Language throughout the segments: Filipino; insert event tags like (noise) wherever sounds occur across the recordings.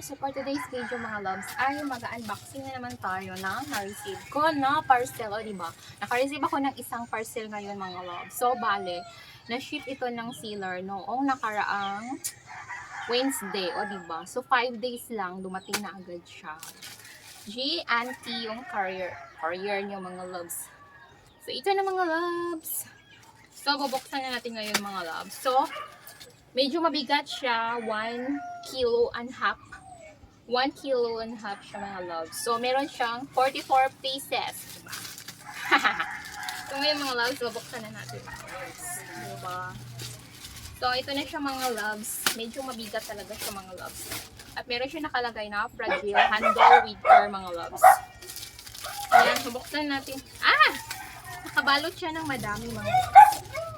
So for today's video mga loves, ay mag-unboxing na naman tayo na na-receive ko na parcel. O diba? Naka-receive ako ng isang parcel ngayon mga loves. So bale, na-ship ito ng sealer noong nakaraang Wednesday. O diba? So 5 days lang, dumating na agad siya. G and T yung carrier. Carrier niyo mga loves. So ito na mga loves. So bubuksan na natin ngayon mga loves. So medyo mabigat siya. 1 kilo and half. 1 kilo and half siya mga loves. So meron siyang 44 pieces. Diba? (laughs) so ngayon mga loves, bubuksan na natin. Diba? So ito na siya mga loves. Medyo mabigat talaga siya mga loves. At meron siya nakalagay na fragile handle with care mga loves. Ayan, bubuksan natin. Ah! Nakabalot siya ng madami mga.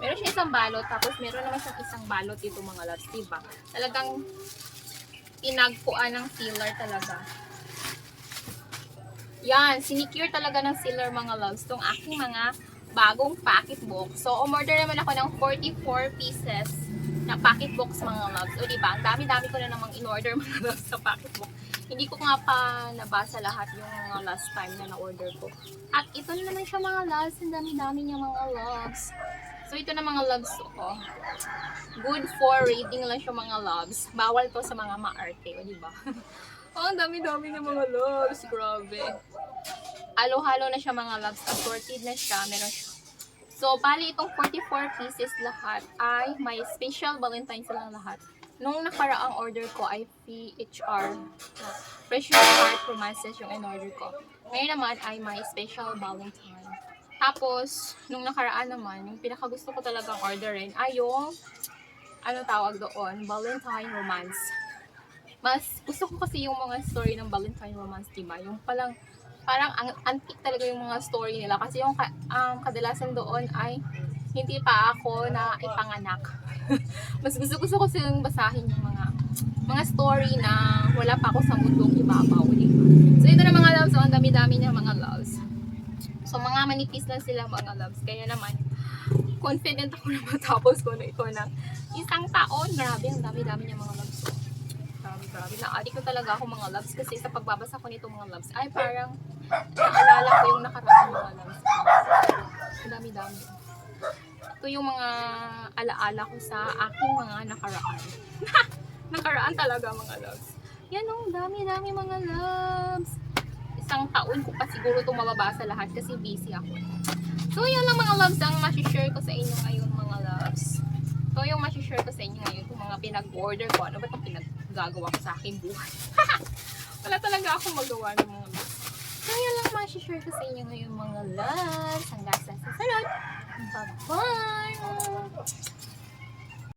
Meron siya isang balot, tapos meron naman siyang isang balot dito mga loves, diba? Talagang pinagpuan ng sealer talaga. Yan, sinicure talaga ng sealer mga loves tong aking mga bagong pocketbook. So, umorder naman ako ng 44 pieces na pocketbooks mga loves. O diba, ang dami-dami ko na namang in-order (laughs) mga loves sa pocketbook. Hindi ko nga pa nabasa lahat yung mga last time na na-order ko. At ito na naman siya mga loves. Ang dami-dami niya mga loves. So, ito na mga loves ko. Good for rating lang siya mga loves. Bawal to sa mga maarte, o diba? oh, (laughs) ang dami-dami niya mga loves. Grabe. Halo-halo na siya mga loves. Assorted na siya. Meron siya. So, bali itong 44 pieces lahat ay may special Valentine's lang lahat. Nung nakaraang order ko ay PHR. Precious Heart Romances yung in-order ko. Ngayon naman ay may special Valentine. Tapos, nung nakaraan naman, yung pinakagusto ko talagang orderin ay yung ano tawag doon, Valentine Romance. Mas gusto ko kasi yung mga story ng Valentine Romance, diba? Yung palang parang ang antique talaga yung mga story nila kasi yung um, kadalasan doon ay hindi pa ako na ipanganak. (laughs) Mas gusto gusto ko silang basahin yung mga mga story na wala pa ako sa mundong ibabaw. Diba? So ito na mga loves, so, ang dami-dami niya mga loves. So mga manipis lang sila mga loves. Kaya naman, confident ako na matapos ko na ito ng isang taon. Grabe, ang dami-dami niya mga loves. So, grabe, grabe. Na-addict ko talaga ako mga loves kasi sa pagbabasa ko nito mga loves ay parang naalala ko yung nakaraan mga loves. Ang dami-dami. Ito yung mga alaala ko sa aking mga nakaraan. (laughs) nakaraan talaga mga loves. Yan o, dami-dami mga loves. Isang taon ko pa siguro itong mababasa lahat kasi busy ako. So, yun lang mga loves ang masishare ko sa inyo ngayon mga loves. So, yung masishare ko sa inyo ngayon kung mga pinag-order ko. Ano ba itong pinaggagawa ko sa aking buhay? (laughs) Wala talaga akong magawa ng mga loves. So, yun lang masishare ko sa inyo ngayon mga loves.